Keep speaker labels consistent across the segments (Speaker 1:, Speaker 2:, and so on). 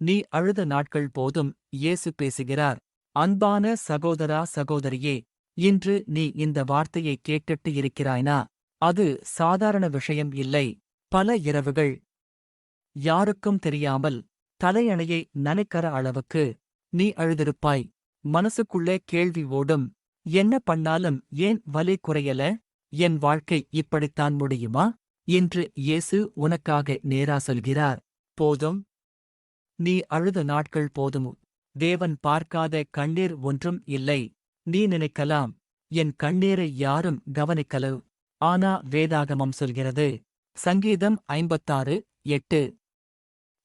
Speaker 1: நீ அழுத நாட்கள் போதும் இயேசு பேசுகிறார். அன்பான சகோதரா சகோதரியே இன்று நீ இந்த வார்த்தையை கேட்டுட்டு இருக்கிறாய்னா? அது சாதாரண விஷயம் இல்லை. பல இரவுகள் யாருக்கும் தெரியாமல் தலையணையை நனைக்கற அளவுக்கு நீ அழுதிருப்பாய். மனசுக்குள்ளே கேள்வி ஓடும். என்ன பண்ணாலும் ஏன் வலி குறையல? என் வாழ்க்கை இப்படித்தான் முடியுமா? இன்று இயேசு உனக்காக நேரா சொல்கிறார். போதும். நீ அழுத நாட்கள் போதும்? தேவன் பார்க்காத கண்ணீர் ஒன்றும் இல்லை. நீ நினைக்கலாம் என் கண்ணீரை யாரும் கவனிக்கலு. ஆனா வேதாகமம் சொல்கிறது சங்கீதம் ஐம்பத்தாறு எட்டு.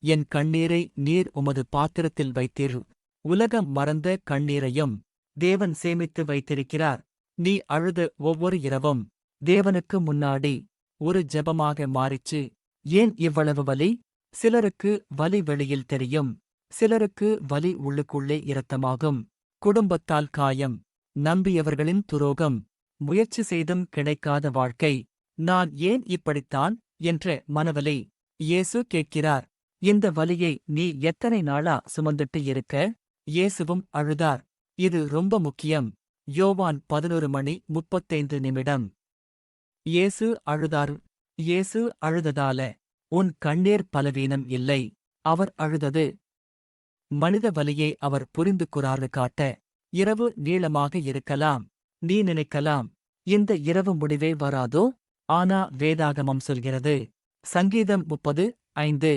Speaker 1: என் கண்ணீரை நீர் உமது பாத்திரத்தில் வைத்தீர். உலகம் மறந்த கண்ணீரையும் தேவன் சேமித்து வைத்திருக்கிறார். நீ அழுத ஒவ்வொரு இரவும் தேவனுக்கு முன்னாடி ஒரு ஜெபமாக மாறிச்சு. ஏன் இவ்வளவு வலி? சிலருக்கு வலி வெளியில் தெரியும் சிலருக்கு வலி உள்ளுக்குள்ளே இரத்தமாகும். குடும்பத்தால் காயம் நம்பியவர்களின் துரோகம் முயற்சி செய்தும் கிடைக்காத வாழ்க்கை. நான் ஏன் இப்படித்தான்? என்ற மனவலி. இயேசு கேட்கிறார் இந்த வலியை நீ எத்தனை நாளா சுமந்துட்டு இருக்க? இயேசுவும் அழுதார் இது ரொம்ப முக்கியம். யோவான் பதினொரு மணி முப்பத்தைந்து நிமிடம். இயேசு அழுதார் இயேசு அழுததால. உன் கண்ணீர் பலவீனம் இல்லை. அவர் அழுதது. மனித வலியை அவர் புரிந்து குறாறு காட்ட இரவு நீளமாக இருக்கலாம் நீ நினைக்கலாம் இந்த இரவு முடிவே வராதோ? ஆனா வேதாகமம் சொல்கிறது சங்கீதம் முப்பது ஐந்து.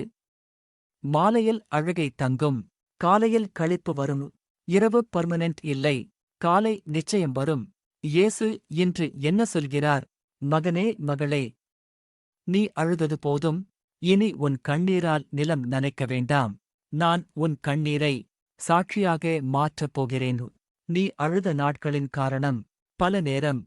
Speaker 1: மாலையில் அழுகை தங்கும் காலையில் களிப்பு வரும் இரவு பர்மனென்ட் இல்லை காலை நிச்சயம் வரும். இயேசு இன்று என்ன சொல்கிறார்? மகனே மகளே. நீ அழுதது போதும் இனி உன் கண்ணீரால் நிலம் நனைக்க வேண்டாம். நான் உன் கண்ணீரை சாட்சியாக மாற்றப் போகிறேன். நீ அழுத நாட்களின் காரணம் பல நேரம்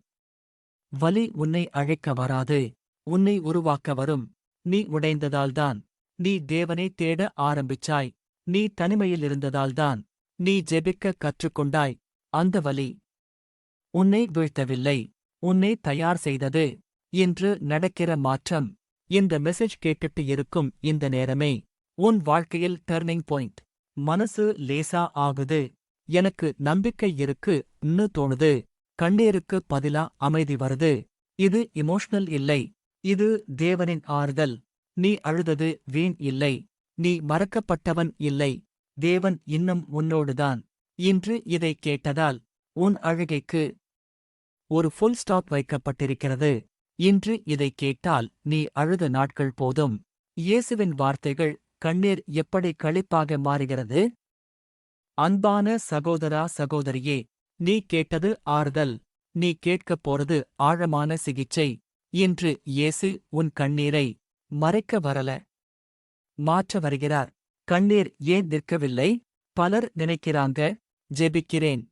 Speaker 1: வலி உன்னை அழைக்க வராது. உன்னை உருவாக்க வரும். நீ உடைந்ததால்தான். நீ தேவனை தேட ஆரம்பிச்சாய். நீ தனிமையில் இருந்ததால்தான். நீ ஜெபிக்க கற்றுக்கொண்டாய். அந்த வலி உன்னை வீழ்த்தவில்லை. உன்னை தயார் செய்தது. இன்று நடக்கிற மாற்றம் இந்த மெசேஜ் கேட்டுட்டு இருக்கும் இந்த நேரமே. உன் வாழ்க்கையில் டர்னிங் பாயிண்ட் மனசு லேசா ஆகுது. எனக்கு நம்பிக்கை இருக்குன்னு தோணுது. கண்ணீருக்கு பதிலா அமைதி வருது. இது இமோஷனல் இல்லை. இது தேவனின் ஆறுதல். நீ அழுதது வீண் இல்லை. நீ மறக்கப்பட்டவன் இல்லை. தேவன் இன்னும் உன்னோடுதான். இன்று இதை கேட்டதால் உன் அழுகைக்கு ஒரு ஃபுல் ஸ்டாப் வைக்கப்பட்டிருக்கிறது. இன்று இதை கேட்டால் நீ அழுத நாட்கள் போதும். இயேசுவின் வார்த்தைகள் கண்ணீர் எப்படி களிப்பாக மாறுகிறது? அன்பான சகோதரா சகோதரியே நீ கேட்டது ஆறுதல். நீ கேட்கப் போறது ஆழமான சிகிச்சை. இன்று இயேசு உன் கண்ணீரை மறைக்க வரல. மாற்ற வருகிறார். கண்ணீர் ஏன் நிற்கவில்லை? பலர் நினைக்கிறாங்க ஜெபிக்கிறேன்.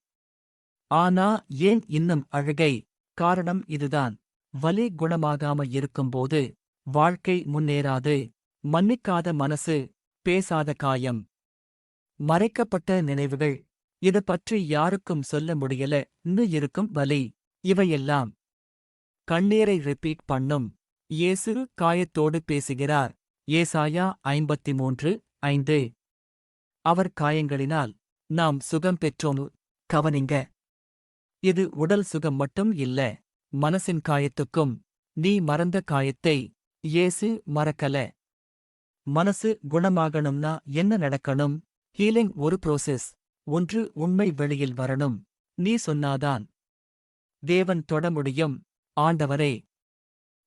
Speaker 1: ஆனா ஏன் இன்னும் அழுகை? காரணம் இதுதான். வலி குணமாகாம இருக்கும்போது வாழ்க்கை முன்னேறாது. மன்னிக்காத மனசு பேசாத காயம். மறைக்கப்பட்ட நினைவுகள். இது பற்றி யாருக்கும் சொல்ல முடியல. இன்னு இருக்கும் வலி. இவையெல்லாம் கண்ணீரை ரிப்பீட் பண்ணும். இயேசு காயத்தோடு பேசுகிறார். ஏசாயா ஐம்பத்தி மூன்று ஐந்து. அவர் காயங்களினால் நாம் சுகம் பெற்றோம். கவனிங்க. இது உடல் சுகம் மட்டும் இல்ல. மனசின் காயத்துக்கும் நீ மறந்த காயத்தை இயேசு மறக்கல. மனசு குணமாகணும்னா என்ன நடக்கணும்? ஹீலிங் ஒரு ப்ரோசெஸ். ஒன்று உண்மை வெளியில் வரணும். நீ சொன்னாதான் தேவன் தொட முடியும். ஆண்டவரே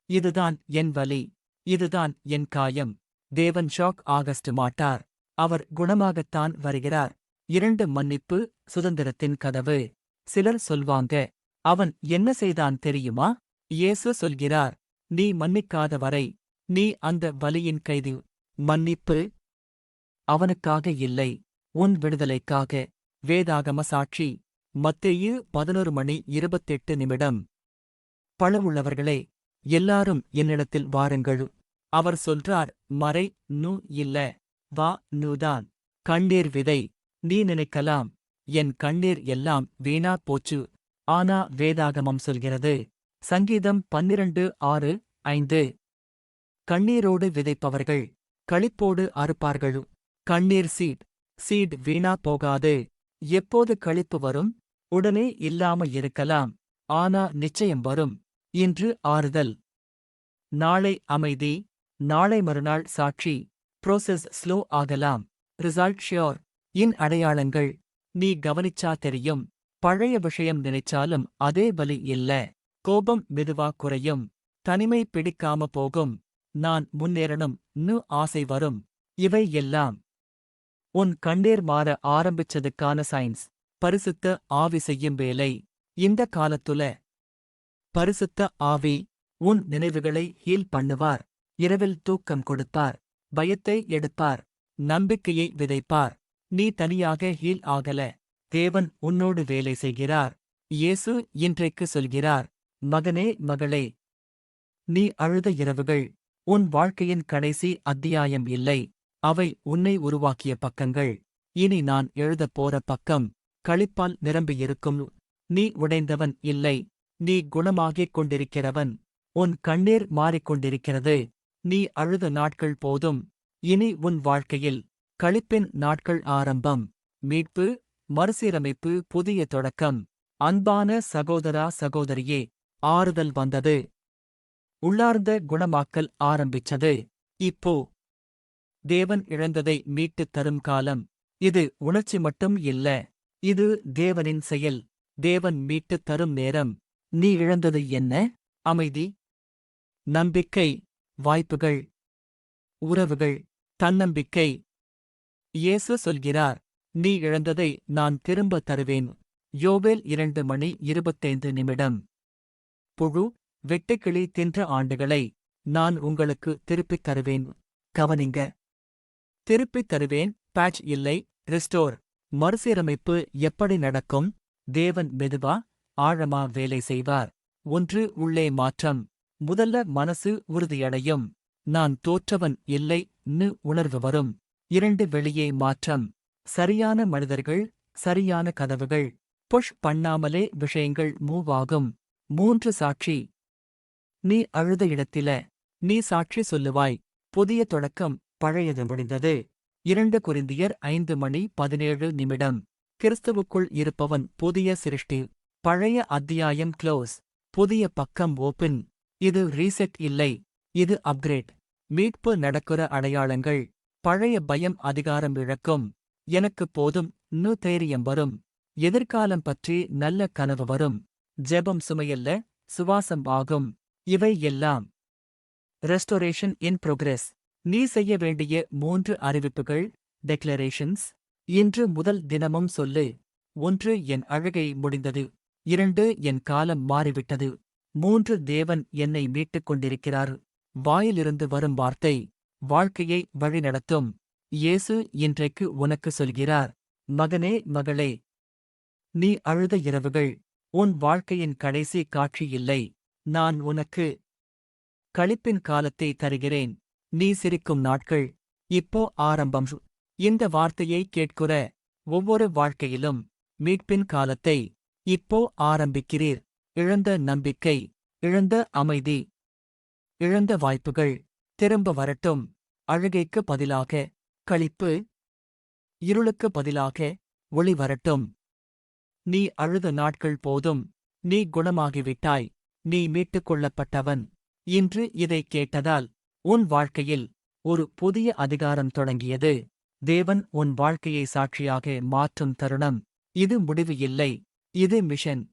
Speaker 1: இதுதான் என் வலி. இதுதான் என் காயம். தேவன் ஷாக் ஆகஸ்ட் மாட்டார். அவர் குணமாகத்தான் வருகிறார். இரண்டு மன்னிப்பு சுதந்திரத்தின் கதவு. சிலர் சொல்வாங்க அவன் என்ன செய்தான் தெரியுமா? இயேசு சொல்கிறார் நீ மன்னிக்காத வரை நீ அந்த வலியின் கைது மன்னிப்பு அவனுக்காக இல்லை உன் விடுதலைக்காக. வேதாகம சாட்சி மத்தேயு பதினொரு மணி இருபத்தெட்டு நிமிடம். பழவுள்ளவர்களே எல்லாரும் என்னிடத்தில் வாருங்கள். அவர் சொல்றார் மறை நு இல்ல வா நுதான் கண்ணீர் விதை நீ நினைக்கலாம். என் கண்ணீர் எல்லாம் வீணா போச்சு. ஆனா வேதாகமம் சொல்கிறது. சங்கீதம் பன்னிரண்டு ஆறு ஐந்து. கண்ணீரோடு விதைப்பவர்கள் களிப்போடு அறுப்பார்கள். கண்ணீர் சீட் சீட் வீணா போகாது. எப்போது களிப்பு வரும்? உடனே இல்லாம இருக்கலாம். ஆனா நிச்சயம் வரும். இன்று ஆறுதல். நாளை அமைதி. நாளை மறுநாள் சாட்சி. ப்ரோசஸ் ஸ்லோ ஆகலாம். ரிசல்ட் ஷியோர் இன் அடையாளங்கள். நீ கவனிச்சா தெரியும். பழைய விஷயம் நினைச்சாலும் அதே வலி இல்ல. கோபம் மெதுவா குறையும். தனிமை பிடிக்காம போகும். நான் முன்னேறணும். நு ஆசை வரும். இவை எல்லாம். உன் கண்ணீர் மாற ஆரம்பிச்சதுக்கான சயின்ஸ் பரிசுத்த ஆவி செய்யும் வேலை. இந்த காலத்துல. பரிசுத்த ஆவி உன் நினைவுகளை ஹீல் பண்ணுவார். இரவில் தூக்கம் கொடுப்பார். பயத்தை எடுப்பார். நம்பிக்கையை விதைப்பார். நீ தனியாக ஹீல் ஆகல. தேவன் உன்னோடு வேலை செய்கிறார். இயேசு இன்றைக்கு சொல்கிறார் மகனே மகளே நீ அழுத இரவுகள் உன் வாழ்க்கையின் கடைசி அத்தியாயம் இல்லை அவை உன்னை உருவாக்கிய பக்கங்கள். இனி நான் எழுதப் போற பக்கம் களிப்பால் நிரம்பியிருக்கும் நீ உடைந்தவன் இல்லை நீ குணமாகிக் கொண்டிருக்கிறவன் உன் கண்ணீர் மாறிக்கொண்டிருக்கிறது நீ அழுத நாட்கள் போதும் இனி உன் வாழ்க்கையில் களிப்பின் நாட்கள் ஆரம்பம் மீட்பு மறுசீரமைப்பு புதிய தொடக்கம். அன்பான சகோதரா சகோதரியே ஆறுதல் வந்தது. உள்ளார்ந்த குணமாக்கல் ஆரம்பிச்சது. இப்போ தேவன் இழந்ததை மீட்டுத் தரும் காலம். இது உணர்ச்சி மட்டும் இல்ல. இது தேவனின் செயல். தேவன் மீட்டுத் தரும் நேரம். நீ இழந்தது என்ன? அமைதி. நம்பிக்கை. வாய்ப்புகள். உறவுகள். தன்னம்பிக்கை. இயேசு சொல்கிறார் நீ இழந்ததை நான் திரும்ப தருவேன். யோவேல் இரண்டு மணி இருபத்தைந்து நிமிடம். புழு வெட்டுக்கிளி தின்ற ஆண்டுகளை நான் உங்களுக்கு திருப்பித் தருவேன். கவனிங்க. திருப்பித் தருவேன் பேட்ச் இல்லை ரிஸ்டோர். மறுசீரமைப்பு எப்படி நடக்கும்? தேவன் மெதுவா ஆழமா வேலை செய்வார். ஒன்று உள்ளே மாற்றம். முதல்ல மனசு உறுதியடையும். நான் தோற்றவன் இல்லை நு உணர்வு வரும். இரண்டு வெளியே மாற்றம். சரியான மனிதர்கள் சரியான கதவுகள். புஷ் பண்ணாமலே விஷயங்கள் மூவ் ஆகும். மூன்று சாட்சி. நீ அழுத இடத்தில நீ சாட்சி சொல்லுவாய். புதிய தொடக்கம் பழையது முடிந்தது. இரண்டு குறிந்தியர் ஐந்து மணி பதினேழு நிமிடம். கிறிஸ்துவுக்குள் இருப்பவன் புதிய சிருஷ்டி. பழைய அத்தியாயம் க்ளோஸ் புதிய பக்கம் ஓப்பன் இது ரீசெட் இல்லை. இது அப்கிரேட் மீட்பு நடக்கிற அடையாளங்கள். பழைய பயம் அதிகாரம் இழக்கும். எனக்கு போதும் நு தைரியம் வரும். எதிர்காலம் பற்றி நல்ல கனவு வரும். ஜெபம் சுமையல்ல சுவாசம் ஆகும். இவை எல்லாம். ரெஸ்டோரேஷன் இன் progress. நீ செய்ய வேண்டிய மூன்று அறிவிப்புகள் டெக்ளரேஷன்ஸ் இன்று முதல் தினமும் சொல்லு. ஒன்று என் அழகை முடிந்தது. இரண்டு என் காலம் மாறிவிட்டது. மூன்று தேவன் என்னை மீட்டுக் கொண்டிருக்கிறார். வாயிலிருந்து வரும் வார்த்தை வாழ்க்கையை வழிநடத்தும். இயேசு இன்றைக்கு உனக்கு சொல்கிறார் மகனே மகளே நீ அழுத இரவுகள் உன் வாழ்க்கையின் கடைசி காட்சி இல்லை நான் உனக்கு களிப்பின் காலத்தை தருகிறேன் நீ சிரிக்கும் நாட்கள் இப்போ ஆரம்பம். இந்த வார்த்தையை கேட்குற ஒவ்வொரு வாழ்க்கையிலும் மீட்பின் காலத்தை இப்போ ஆரம்பிக்கிறீர். இழந்த நம்பிக்கை இழந்த அமைதி இழந்த வாய்ப்புகள் திரும்ப வரட்டும். அழுகைக்கு பதிலாக களிப்பு. இருளுக்கு பதிலாக ஒளி வரட்டும். நீ அழுத நாட்கள் போதும். நீ குணமாகிவிட்டாய். நீ மீட்டுக் கொள்ளப்பட்டவன். இன்று இதைக் கேட்டதால் உன் வாழ்க்கையில் ஒரு புதிய அதிகாரம் தொடங்கியது. தேவன் உன் வாழ்க்கையை சாட்சியாக மாற்றும் தருணம். இது முடிவு இல்லை. இது மிஷன்.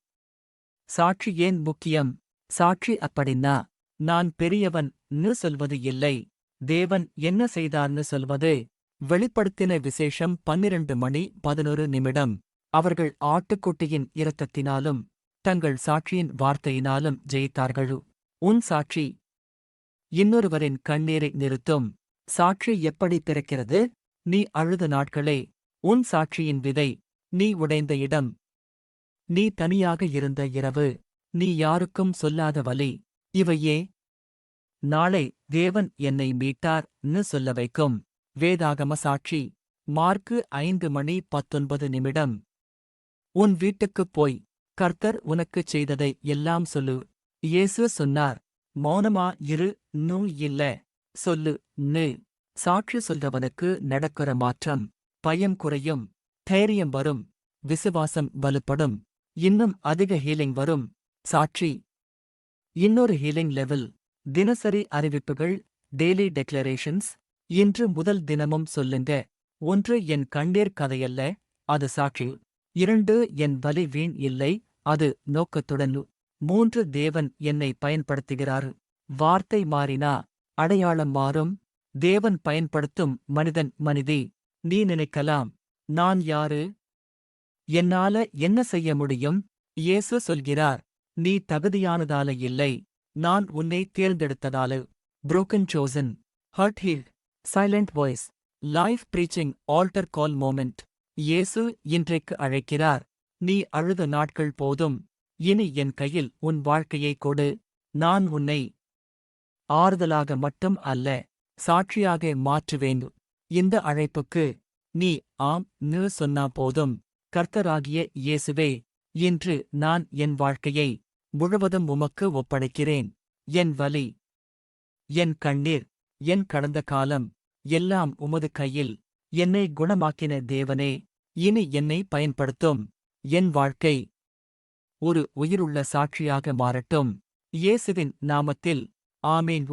Speaker 1: சாட்சி ஏன் முக்கியம்? சாட்சி அப்படின்னா நான் பெரியவன் சொல்வது இல்லை. தேவன் என்ன செய்தார்னு சொல்வது. வெளிப்படுத்தின விசேஷம் பன்னிரண்டு மணி பதினொரு நிமிடம். அவர்கள் ஆட்டுக்குட்டியின் இரத்தத்தினாலும் தங்கள் சாட்சியின் வார்த்தையினாலும் ஜெயித்தார்கள். உன் சாட்சி. இன்னொருவரின் கண்ணீரை நிறுத்தும். சாட்சி எப்படி பிறக்கிறது? நீ அழுத நாட்களே. உன் சாட்சியின் விதை. நீ உடைந்த இடம். நீ தனியாக இருந்த இரவு. நீ யாருக்கும் சொல்லாத வலி. இவையே. நாளை தேவன் என்னை மீட்டார் னு சொல்ல வைக்கும். வேதாகம சாட்சி மார்க்கு ஐந்து மணி பத்தொன்பது நிமிடம். உன் வீட்டுக்குப் போய் கர்த்தர் உனக்குச் செய்ததை எல்லாம் சொல்லு. இயேசு சொன்னார் மௌனமா இரு நூ இல்ல. சொல்லு நு. சாட்சி சொல்றவனுக்கு நடக்கிற மாற்றம் பயம் குறையும் தைரியம் வரும் விசுவாசம் வலுப்படும் இன்னும் அதிக ஹீலிங் வரும். சாட்சி. இன்னொரு ஹீலிங் லெவல் தினசரி அறிவிப்புகள் டெய்லி டெக்ளரேஷன்ஸ் இன்று முதல் தினமும் சொல்லுங்க. ஒன்று என் கண்ணீர் கதையல்ல அது சாட்சி. இரண்டு என் வலி வீண் இல்லை அது நோக்கத்துடன் மூன்று தேவன் என்னை பயன்படுத்துகிறார். வார்த்தை மாறினா அடையாளம் மாறும். தேவன் பயன்படுத்தும் மனிதன் மனிதி. நீ நினைக்கலாம் நான் யாரு? என்னால என்ன செய்ய முடியும்? இயேசு சொல்கிறார் நீ தகுதியானதால இல்லை நான் உன்னை தேர்ந்தெடுத்ததால. Broken chosen hurt healed silent voice life preaching altar call moment இயேசு இன்றைக்கு அழைக்கிறார். நீ அழுத நாட்கள் போதும். இனி என் கையில் உன் வாழ்க்கையை கொடு. நான் உன்னை ஆறுதலாக மட்டும் அல்ல சாட்சியாக மாற்றுவேன். இந்த அழைப்புக்கு நீ ஆம் நு சொன்னா போதும். கர்த்தராகிய இயேசுவே இன்று நான் என் வாழ்க்கையை முழுவதும் உமக்கு ஒப்படைக்கிறேன். என் வலி என் கண்ணீர் என் கடந்த காலம் எல்லாம் உமது கையில் என்னை குணமாக்கின தேவனே இனி என்னை பயன்படுத்தும் என் வாழ்க்கை ஒரு உயிருள்ள சாட்சியாக மாறட்டும் இயேசுவின் நாமத்தில் ஆமேன்.